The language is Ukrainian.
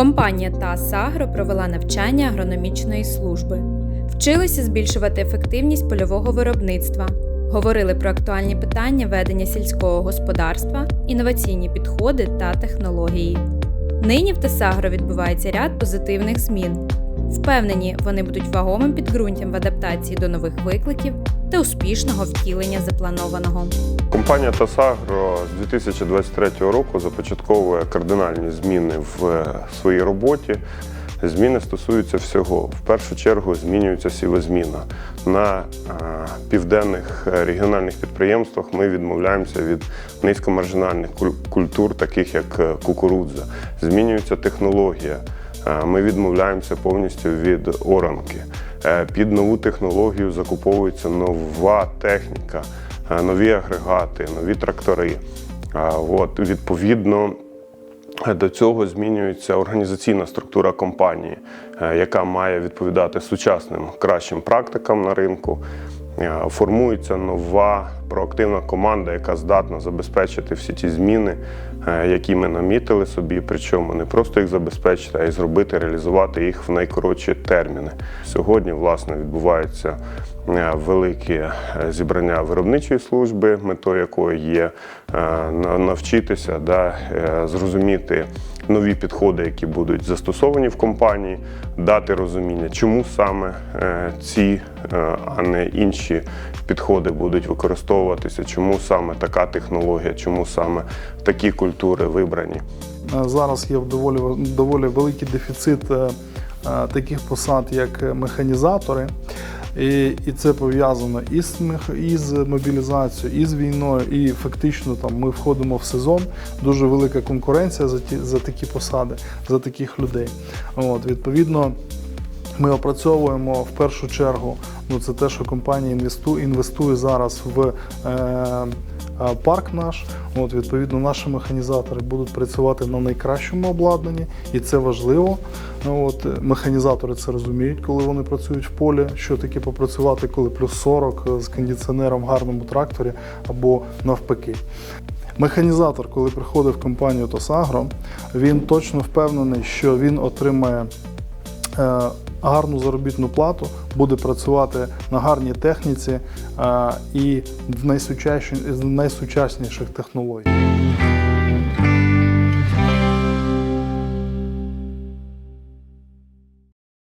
Компанія ТАС Агро провела навчання агрономічної служби. Вчилися збільшувати ефективність польового виробництва, говорили про актуальні питання ведення сільського господарства, інноваційні підходи та технології. Нині в ТЕСАГРО відбувається ряд позитивних змін. Впевнені, вони будуть вагомим підґрунтям в адаптації до нових викликів та успішного втілення запланованого. Компанія Тасагро з 2023 року започатковує кардинальні зміни в е, своїй роботі. Зміни стосуються всього. В першу чергу змінюється сівозміна. На е, південних е, регіональних підприємствах ми відмовляємося від низькомаржинальних культур, таких як кукурудза. Змінюється технологія. Ми відмовляємося повністю від оранки. Е, Під нову технологію закуповується нова техніка, е, нові агрегати, нові трактори. От, відповідно, до цього змінюється організаційна структура компанії, е, яка має відповідати сучасним кращим практикам на ринку. Е, Формується нова проактивна команда, яка здатна забезпечити всі ті зміни, е, які ми намітили собі. Причому не просто їх забезпечити, а й зробити, реалізувати їх в найкоротші терміни. Сьогодні, власне, відбувається е, велике зібрання виробничої служби, метою якої є навчитися да, зрозуміти нові підходи, які будуть застосовані в компанії, дати розуміння, чому саме е, ці, е, а не інші підходи будуть використовуватися, чому саме така технологія, чому саме такі культури вибрані. Е, Зараз є доволі, доволі великий дефіцит таких посад, як механізатори. І, і це пов'язано і з, і мобілізацією, і з війною, і фактично там ми входимо в сезон. Дуже велика конкуренція за ті за такі посади, за таких людей. От, відповідно, ми опрацьовуємо в першу чергу. Ну це те, що компанія інвестує, інвестує зараз в е, парк наш. От, відповідно, наші механізатори будуть працювати на найкращому обладнанні, і це важливо. От, е, механізатори це розуміють, коли вони працюють в полі, що таке попрацювати, коли плюс 40 з кондиціонером в гарному тракторі або навпаки. Механізатор, коли приходить в компанію Тосагро, він точно впевнений, що він отримає е, гарну заробітну плату, буде працювати на гарній техніці е, і в найсучасніших технологій.